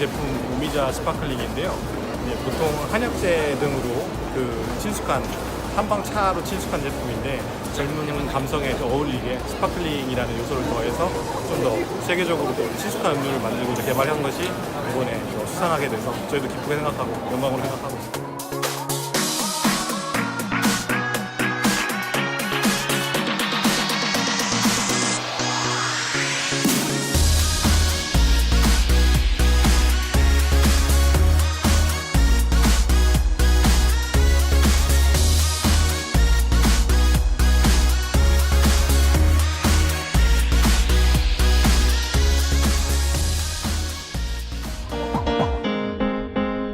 제품 오미자 스파클링인데요. 네, 보통 한약재 등으로 그 친숙한 한방 차로 친숙한 제품인데 젊은 감성에 더 어울리게 스파클링이라는 요소를 더해서 좀 더 세계적으로 또 친숙한 음료를 만들고자 개발한 것이 이번에 수상하게 돼서 저희도 기쁘게 생각하고 영광으로 생각하고 있습니다.